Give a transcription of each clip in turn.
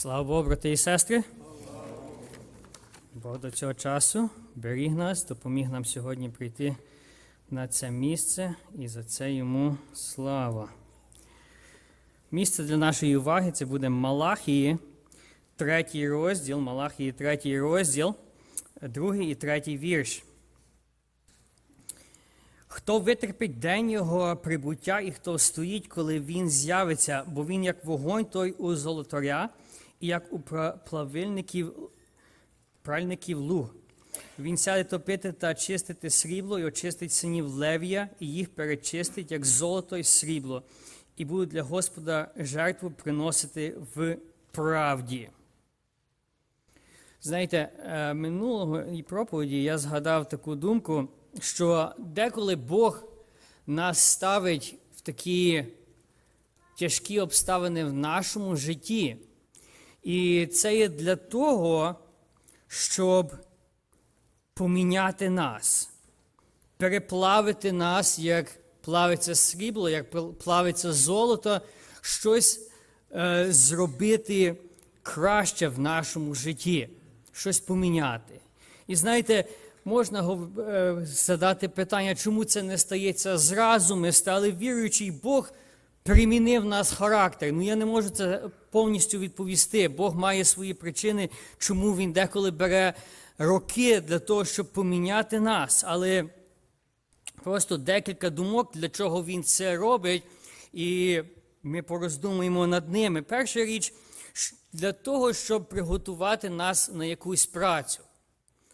Слава Богу, брати і сестри. Бог до цього часу беріг нас, допоміг нам сьогодні прийти на це місце, і за це йому слава. Місце для нашої уваги це буде Малахії, третій розділ, Малахії, третій розділ, другий і третій вірш. Хто витерпить день його прибуття, і хто стоїть, коли він з'явиться, бо він як вогонь, той у золотаря, і як у плавильників, пральників луг. Він сяде топити та чистити срібло, і очистить синів Левія, і їх перечистить, як золото і срібло, і будуть для Господа жертву приносити в правді. Знаєте, е, минулого проповіді я згадав таку думку, що деколи Бог нас ставить в такі тяжкі обставини в нашому житті. І це є для того, щоб поміняти нас, переплавити нас, як плавиться срібло, як плавиться золото, щось е, зробити краще в нашому житті, щось поміняти. І знаєте, можна е, задати питання, чому це не стається зразу. Ми стали віруючі, і Бог примінив нас характер. Ну я не можу це повністю відповісти. Бог має свої причини, чому він деколи бере роки для того, щоб поміняти нас. Але просто декілька думок, для чого він це робить, і ми пороздумуємо над ними. Перша річ для того, щоб приготувати нас на якусь працю.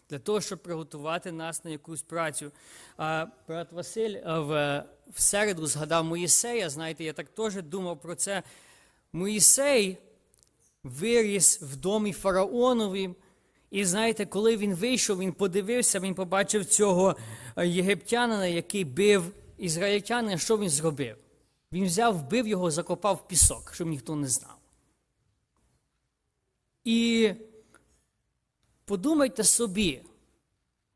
Для того, щоб приготувати нас на якусь працю. А брат Василь в, в середу згадав Моїсея. Знаєте, я так теж думав про це. Моїсей виріс в домі фараонові. І знаєте, коли він вийшов, він подивився, він побачив цього е, єгиптянина, який бив ізраїльтянина, що він зробив? Він взяв, вбив його, закопав в пісок, щоб ніхто не знав. І подумайте собі,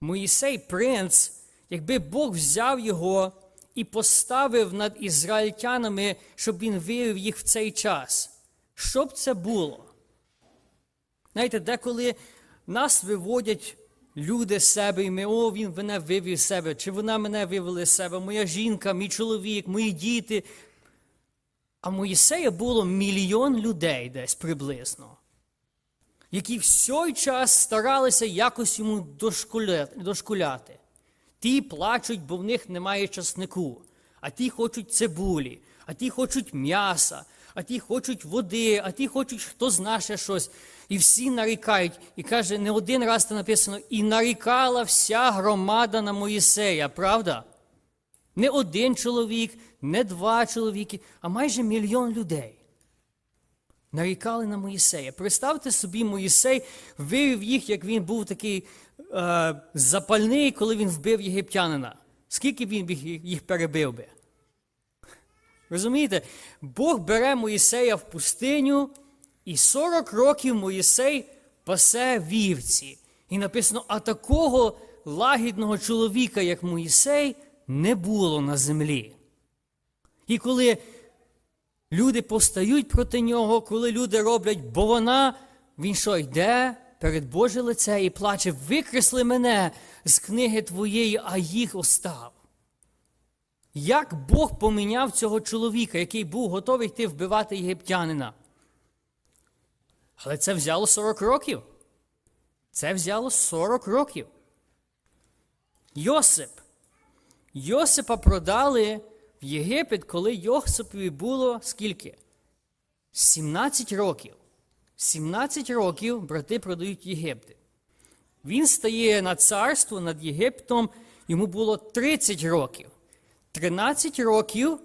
Моїсей принц, якби Бог взяв його і поставив над ізраїльтянами, щоб він вивів їх в цей час, що б це було? Знаєте, деколи нас виводять люди з себе, і ми, о, він мене вивів з себе, чи вона мене вивела з себе, моя жінка, мій чоловік, мої діти. А Моїсея було мільйон людей десь приблизно, які всій час старалися якось йому дошкуляти. Ті плачуть, бо в них немає часнику, а ті хочуть цибулі, а ті хочуть м'яса, а ті хочуть води, а ті хочуть хто знає щось. І всі нарікають. І каже, не один раз це написано, і нарікала вся громада на Моїсея, правда? Не один чоловік, не два чоловіки, а майже мільйон людей. Нарікали на Моїсея. Представте собі, Моїсей вивів їх, як він був такий е, запальний, коли він вбив єгиптянина. Скільки він їх перебив би? Розумієте? Бог бере Моїсея в пустиню, і 40 років Моїсей пасе вівці. І написано: а такого лагідного чоловіка, як Моїсей, не було на землі. І коли люди повстають проти нього, коли люди роблять, бо вона, він що йде перед Боже лице і плаче: викресли мене з книги твоєї, а їх остав. Як Бог поміняв цього чоловіка, який був готовий йти вбивати єгиптянина? Але це взяло 40 років. Це взяло 40 років. Йосип. Йосипа продали в Єгипет, коли Йосипові було скільки? 17 років. 17 років брати продають Єгипти. Він стає на царство над Єгиптом, йому було 30 років. 13 років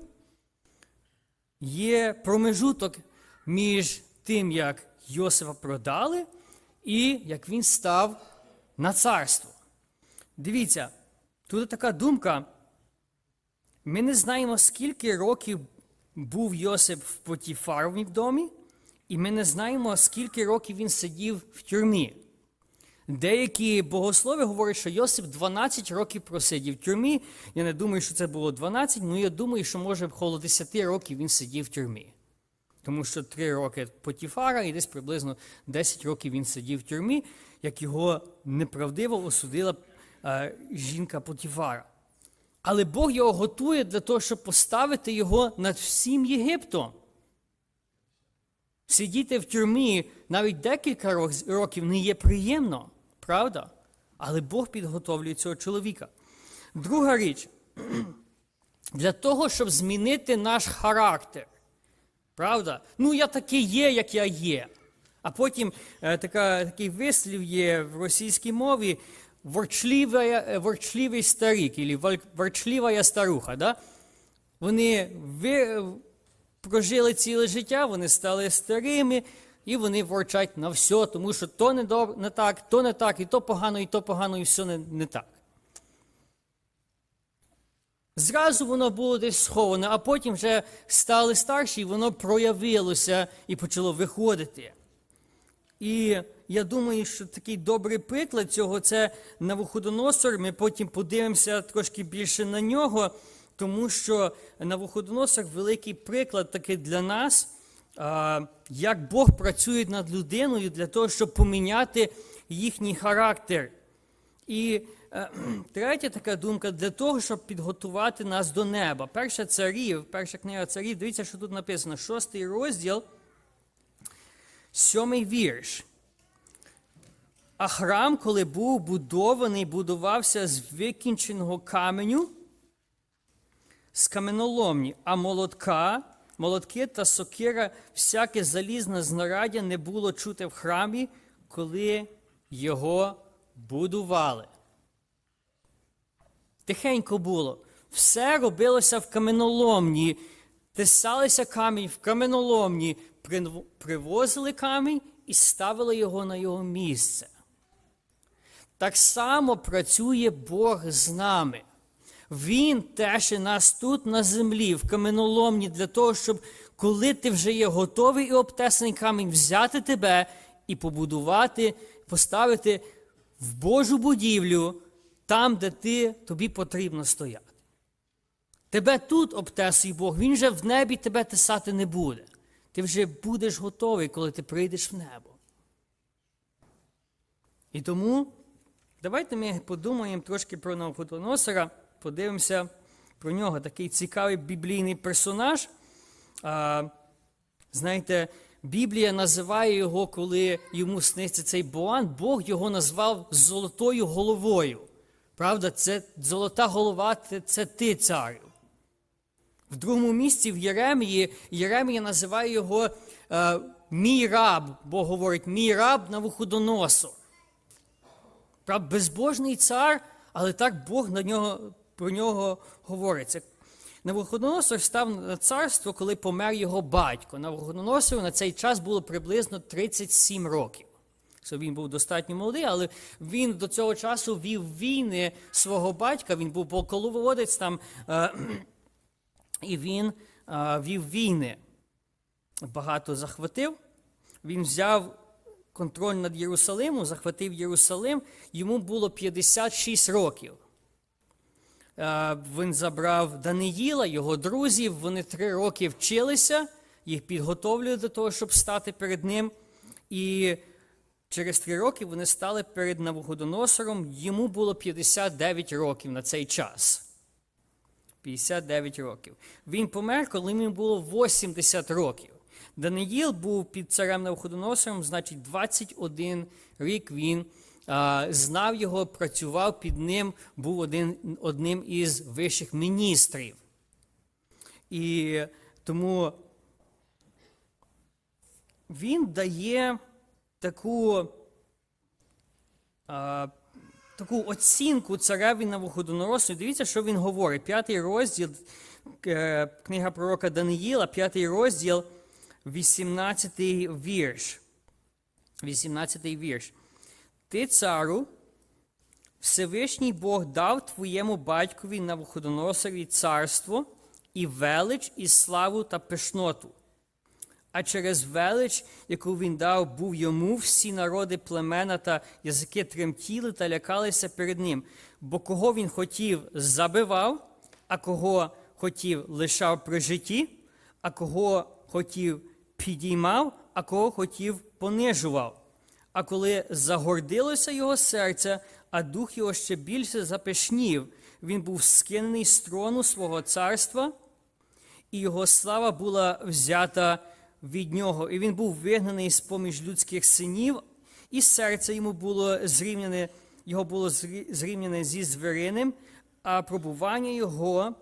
є промежуток між тим, як Йосифа продали, і як він став на царство. Дивіться, тут така думка. Ми не знаємо, скільки років був Йосип в Потіфарові домі, і ми не знаємо, скільки років він сидів в тюрмі. Деякі богослови говорять, що Йосип 12 років просидів в тюрмі. Я не думаю, що це було 12, але я думаю, що може коло 10 років він сидів в тюрмі. Тому що три роки Потіфара і десь приблизно 10 років він сидів в тюрмі, як його неправдиво осудила е, жінка Потіфара. Але Бог його готує для того, щоб поставити його над всім Єгиптом. Сидіти в тюрмі навіть декілька років не є приємно, правда? Але Бог підготовлює цього чоловіка. Друга річ, для того, щоб змінити наш характер. Правда? Ну, я такий є, як я є. А потім е, така, такий вислів є в російській мові ворчливая, ворчливий старик, або ворчлива старуха. Да? Вони ви, прожили ціле життя, вони стали старими, і вони ворчать на все, тому що то не, доб... не так, то не так, і то погано, і то погано, і все не, не так. Зразу воно було десь сховане, а потім вже стали старші, і воно проявилося і почало виходити. І я думаю, що такий добрий приклад цього це Навуходоносор. Ми потім подивимося трошки більше на нього, тому що Навуходоносор великий приклад такий для нас, як Бог працює над людиною для того, щоб поміняти їхній характер. І е, третя така думка для того, щоб підготувати нас до неба. Перша царів, перша книга царів, дивіться, що тут написано, шостий розділ, сьомий вірш. А храм, коли був будований, будувався з викінченого каменю, з каменоломні, а молотка, молотки та сокира, всяке залізне знаряддя не було чути в храмі, коли його будували. Тихенько було. Все робилося в каменоломні, тисалися камінь в каменоломні, привозили камінь і ставили його на його місце. Так само працює Бог з нами. Він теше нас тут на землі, в каменоломні, для того, щоб коли ти вже є готовий і обтесаний камінь, взяти тебе і побудувати, поставити в Божу будівлю, там, де ти, тобі потрібно стояти. Тебе тут обтесує Бог, Він вже в небі тебе тесати не буде. Ти вже будеш готовий, коли ти прийдеш в небо. І тому давайте ми подумаємо трошки про Навуходоносора, подивимося про нього. Такий цікавий біблійний персонаж. А, знаєте, Біблія називає його, коли йому сниться цей Боан, Бог його назвав золотою головою. Правда, це золота голова це, ти, царю. В другому місці в Єремії Єремія називає його е, мій раб, бо говорить мій раб на вуходоносор. Правда, безбожний цар, але так Бог на нього, про нього говориться. Навуходоносор став на царство, коли помер його батько. Навуходоносору на цей час було приблизно 37 років. So, він був достатньо молодий, але він до цього часу вів війни свого батька. Він був полководець там, е, і він е, вів війни. Багато захватив. Він взяв контроль над Єрусалимом, захватив Єрусалим. Йому було 56 років. Е, Він забрав Даниїла, його друзів. Вони три роки вчилися, їх підготовлювали до того, щоб стати перед ним. І через три роки вони стали перед Навуходоносором. Йому було 59 років на цей час. 59 років. Він помер, коли йому було 80 років. Даниїл був під царем Навуходоносором, значить, 21 рік він а, знав його, працював під ним, був один, одним із вищих міністрів. І тому він дає таку, а, таку оцінку цареві Навуходоносору. Дивіться, що він говорить. П'ятий розділ, е, книга пророка Даниїла, п'ятий розділ, 18 вірш. 18 вірш. Ти, цару, Всевишній Бог дав твоєму батькові Навуходоносові царство і велич, і славу та пишноту. А через велич, яку він дав, був йому всі народи племена та язики тремтіли та лякалися перед ним. Бо кого він хотів, забивав, а кого хотів, лишав при житті, а кого хотів, підіймав, а кого хотів, понижував. А коли загордилося його серце, а дух його ще більше запешнів, він був скинений з трону свого царства, і його слава була взята від нього. І він був вигнаний з поміж людських синів, і серце йому було зрівняне, його було зрі- зрівняне зі звіриним, а пробування його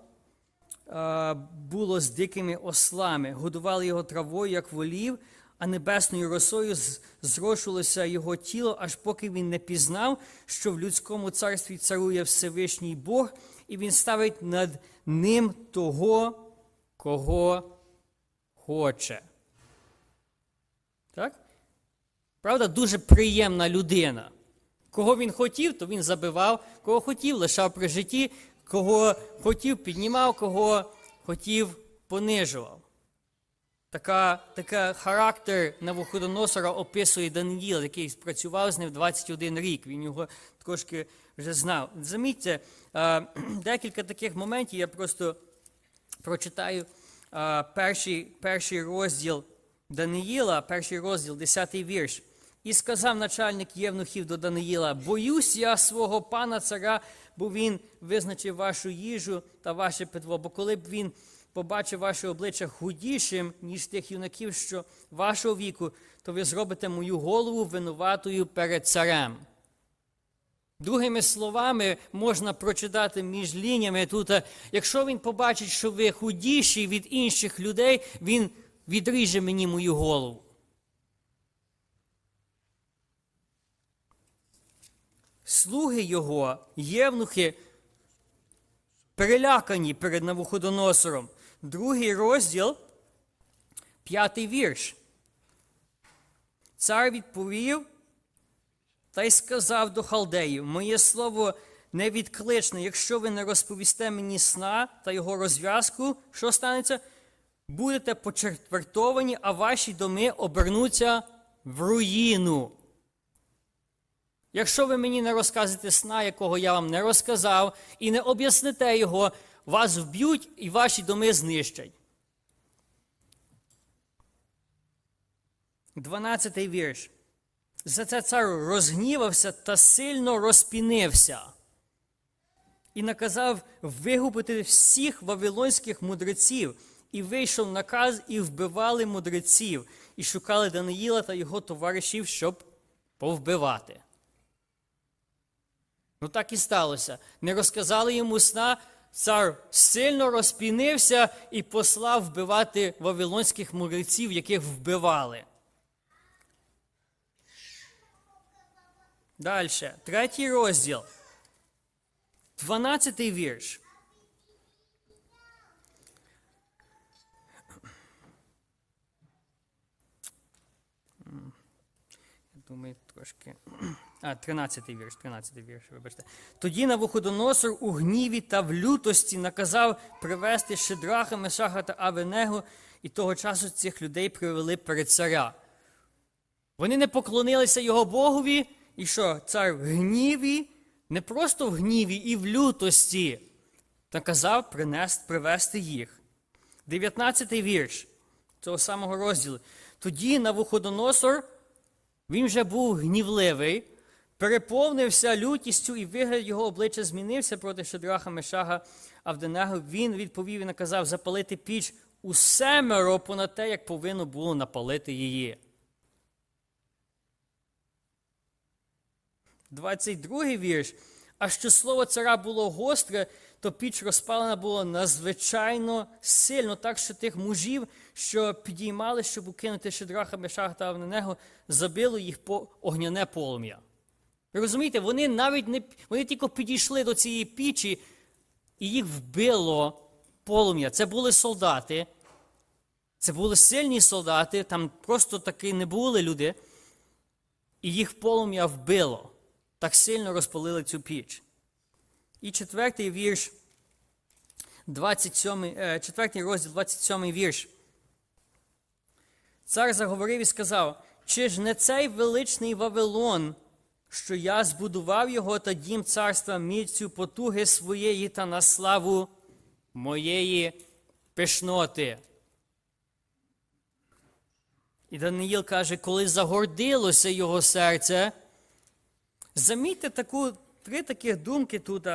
було з дикими ослами. Годували його травою, як волів, а небесною росою з- зрошувалося його тіло, аж поки він не пізнав, що в людському царстві царує Всевишній Бог, і він ставить над ним того, кого хоче. Так? Правда, дуже приємна людина. Кого він хотів, то він забивав, кого хотів, лишав при житті, кого хотів, піднімав, кого хотів, понижував. Така, така характер Навуходоносора описує Даниїл, який працював з ним 21 рік. Він його трошки вже знав. Замітьте, декілька таких моментів я просто прочитаю перший, перший розділ Даниїла, перший розділ, 10 вірш. І сказав начальник Євнухів до Даниїла: Боюсь я свого пана царя, бо він визначив вашу їжу та ваше питво. Бо коли б він побачив ваше обличчя худішим, ніж тих юнаків, що вашого віку, то ви зробите мою голову винуватою перед царем. Другими словами, можна прочитати між лініями тут, е, якщо він побачить, що ви худіші від інших людей, він відріже мені мою голову. Слуги його, євнухи, перелякані перед Навуходоносором. Другий розділ, п'ятий вірш. Цар відповів та й сказав до халдеїв: Моє слово не відкличне, якщо ви не розповісте мені сна та його розв'язку, що станеться? Будете почетвертовані, а ваші доми обернуться в руїну. Якщо ви мені не розкажете сна, якого я вам не розказав, і не об'ясните його, вас вб'ють і ваші доми знищать. 12 вірш. За це цар розгнівався та сильно розпінився. І наказав вигубити всіх вавилонських мудреців, і вийшов наказ, і вбивали мудреців, і шукали Даниїла та його товаришів, щоб повбивати. Ну так і сталося. Не розказали йому сна, цар сильно розпінився і послав вбивати вавилонських мудреців, яких вбивали. Далі, третій розділ. Дванадцятий вірш. Я думаю, трошки. А, 13 вірш, 13 вірш, вибачте. Тоді Навуходоносор у гніві та в лютості наказав привести Шедраха, Мешаха та Авенегу, і того часу цих людей привели перед царя. Вони не поклонилися його Богові, і що цар в гніві, не просто в гніві, і в лютості, наказав принести, привести їх. 19 вірш цього самого розділу. Тоді Навуходоносор, він вже був гнівливий, переповнився лютістю, і вигляд його обличчя змінився проти Шедраха Мешага Авденего. Він відповів і наказав запалити піч у семеро понад те, як повинно було напалити її. 22 вірш. А що слово цара було гостре, то піч розпалена була надзвичайно сильно, так що тих мужів, що підіймали, щоб укинути Шедраха, Мешах та Авненего, забило їх по огняне полум'я. Ви розумієте, вони навіть не вони тільки підійшли до цієї пічі, і їх вбило полум'я. Це були солдати. Це були сильні солдати, там просто таки не були люди, і їх полум'я вбило. Так сильно розпалили цю піч. І четвертий вірш, 27, е, четвертий розділ, 27 вірш. Цар заговорив і сказав: чи ж не цей величний Вавилон, що я збудував його та дім царства міцю потуги своєї та на славу моєї пишноти? І Даниїл каже, коли загордилося його серце. Замітьте таку, три таких думки тут.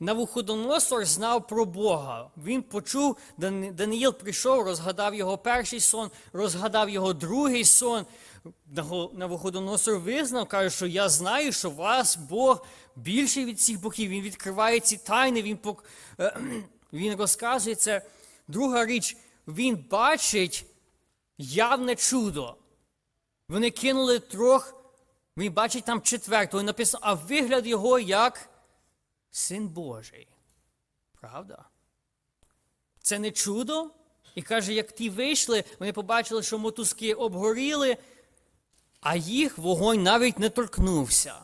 Навуходоносор знав про Бога. Він почув, Дани- Даниїл прийшов, розгадав його перший сон, розгадав його другий сон. Навуходоносор визнав, каже, що я знаю, що вас Бог більший від всіх богів. Він відкриває ці тайни, він, пок- е, він розказує це. Друга річ, він бачить явне чудо. Вони кинули трьох, він бачить там четвертого, і написано, а вигляд його як син Божий. Правда? Це не чудо? І каже, як ті вийшли, вони побачили, що мотузки обгоріли, а їх вогонь навіть не торкнувся.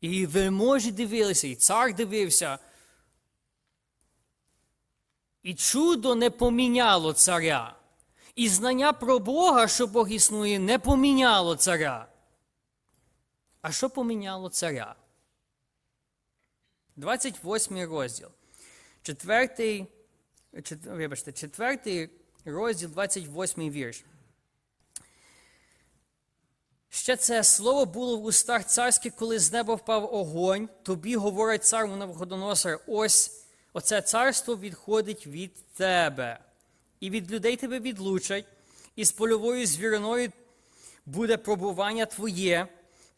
І вельможі дивилися, і цар дивився. І чудо не поміняло царя. І знання про Бога, що Бог існує, не поміняло царя. А що поміняло царя? 28 розділ. Четвертий, чет, вибачте, четвертий розділ, 28 вірш. Ще це слово було в устах царських, коли з неба впав огонь. Тобі говорить цар Навуходоносор, ось оце царство відходить від тебе, і від людей тебе відлучать, і з польовою звіриною буде пробування твоє,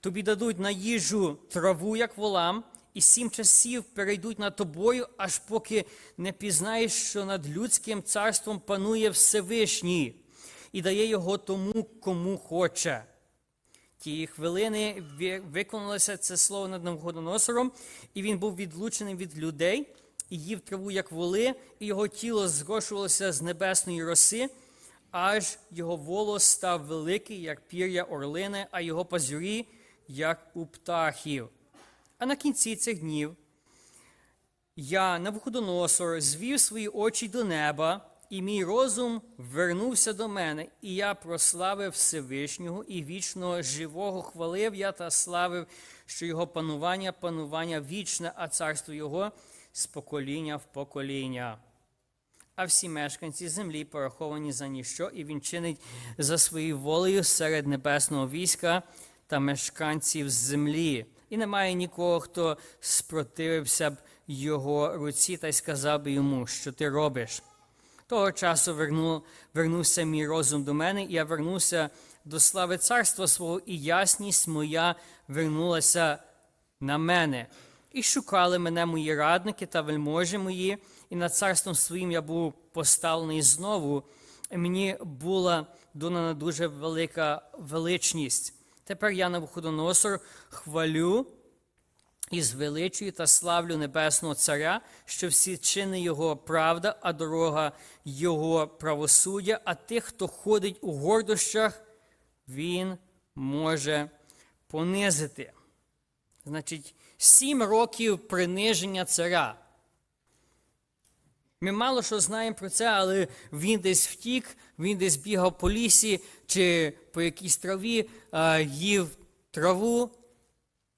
тобі дадуть на їжу траву, як волам, і сім часів перейдуть над тобою, аж поки не пізнаєш, що над людським царством панує Всевишній, і дає його тому, кому хоче. Тієї хвилини виконалося це слово над Навуходоносором, і він був відлучений від людей, і їв траву, як воли, і його тіло зрошувалося з небесної роси, аж його волос став великий, як пір'я орлини, а його пазурі, як у птахів. А на кінці цих днів я, Навуходоносор, звів свої очі до неба, і мій розум вернувся до мене, і я прославив Всевишнього і вічного живого хвалив я та славив, що його панування, панування вічне, а царство його з покоління в покоління. А всі мешканці землі пораховані за ніщо, і він чинить за своєю волею серед небесного війська та мешканців землі. І немає нікого, хто спротивився б його руці та й сказав би йому, що ти робиш. Того часу верну, вернувся мій розум до мене, і я вернувся до слави царства свого, і ясність моя вернулася на мене. І шукали мене мої радники та вельможі мої, і над царством своїм я був поставлений знову. І мені була донана дуже велика величність. Тепер я Навуходоносор хвалю і звеличую та славлю Небесного Царя, що всі чини Його правда, а дорога Його правосуддя, а тих, хто ходить у гордощах, Він може понизити. Значить, сім років приниження царя. Ми мало що знаємо про це, але він десь втік, він десь бігав по лісі чи по якійсь траві, їв траву,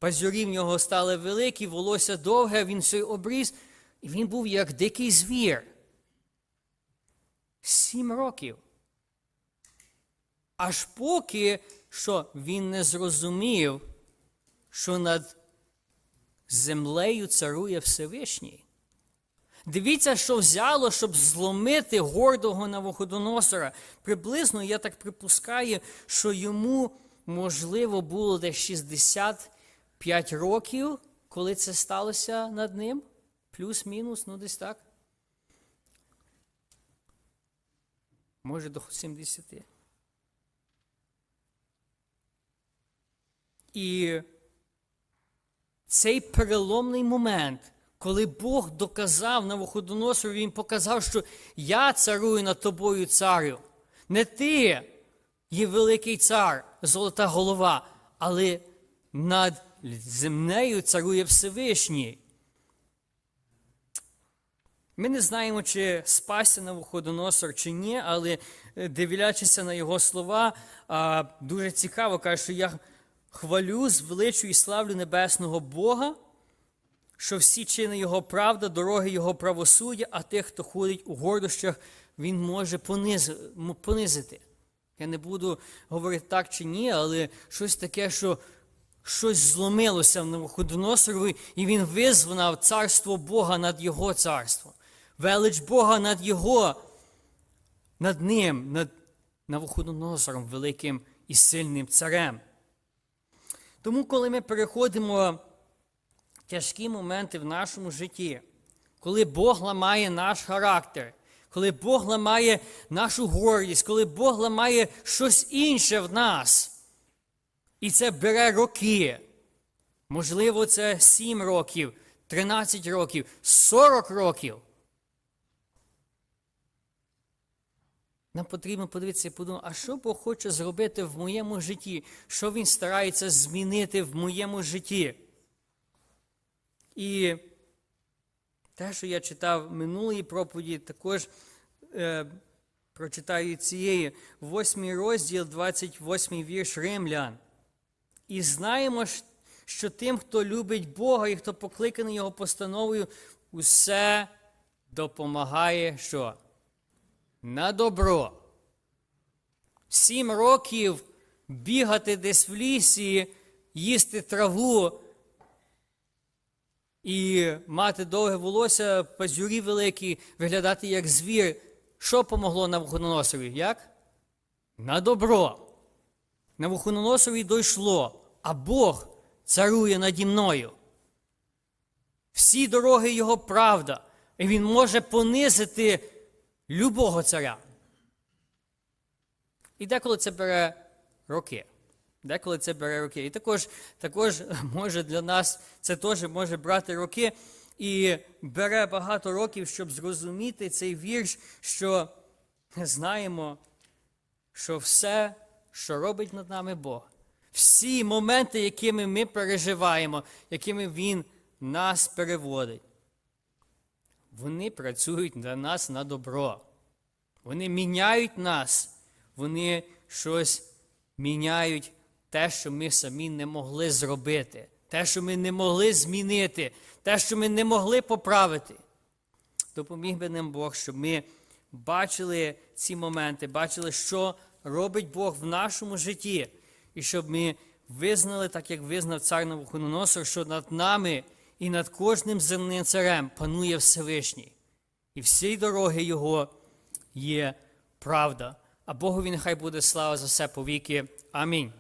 пазюрі в нього стали великі, волосся довге, він все обріз, і він був як дикий звір. Сім років. Аж поки що він не зрозумів, що над землею царує Всевишній. Дивіться, що взяло, щоб зломити гордого Навуходоносора. Приблизно, я так припускаю, що йому, можливо, було десь 65 років, коли це сталося над ним. Плюс-мінус, ну десь так. Може, до 70. І цей переломний момент, коли Бог доказав Навуходоносору, він показав, що я царую над тобою, царю. Не ти є великий цар, золота голова, але над земнею царує Всевишній. Ми не знаємо, чи спасся Навуходоносор, чи ні, але е, дивлячися на його слова, дуже цікаво каже, що я хвалю, звеличую і славлю небесного Бога, що всі чини Його правда, дороги Його правосуддя, а тих, хто ходить у гордощах, Він може понизити. Я не буду говорити так чи ні, але щось таке, що щось зломилося в Навуходоносорові, і він визвонав царство Бога над його царством. Велич Бога над його, над ним, над Навуходоносором, великим і сильним царем. Тому, коли ми переходимо в тяжкі моменти в нашому житті, коли Бог ламає наш характер, коли Бог ламає нашу гордість, коли Бог ламає щось інше в нас, і це бере роки. Можливо, це 7 років, 13 років, 40 років. Нам потрібно подивитися і подумати, а що Бог хоче зробити в моєму житті? Що Він старається змінити в моєму житті? І те, що я читав в минулій проповіді, також е, прочитаю цієї, 8 розділ, 28 вірш Римлян. І знаємо, що тим, хто любить Бога і хто покликаний Його постановою, усе допомагає що? На добро. Сім років бігати десь в лісі, їсти траву і мати довге волосся, пазюрі великі, виглядати як звір. Що помогло Навуходоносові? Як? На добро. Навуходоносові дійшло, а Бог царує наді мною. Всі дороги його правда, і він може понизити любого царя. І деколи це бере роки. Деколи це бере роки. І також, також може для нас це теж може брати роки. І бере багато років, щоб зрозуміти цей вірш, що знаємо, що все, що робить над нами Бог, всі моменти, якими ми переживаємо, якими Він нас переводить, вони працюють для нас на добро. Вони міняють нас, вони щось міняють те, що ми самі не могли зробити, те, що ми не могли змінити, те, що ми не могли поправити. Допоміг би нам Бог, щоб ми бачили ці моменти, бачили, що робить Бог в нашому житті, і щоб ми визнали, так як визнав цар Навуходоносор, що над нами і над кожним земним царем панує Всевишній. І всі дороги Його є правда. А Богові нехай буде слава за все повіки. Амінь.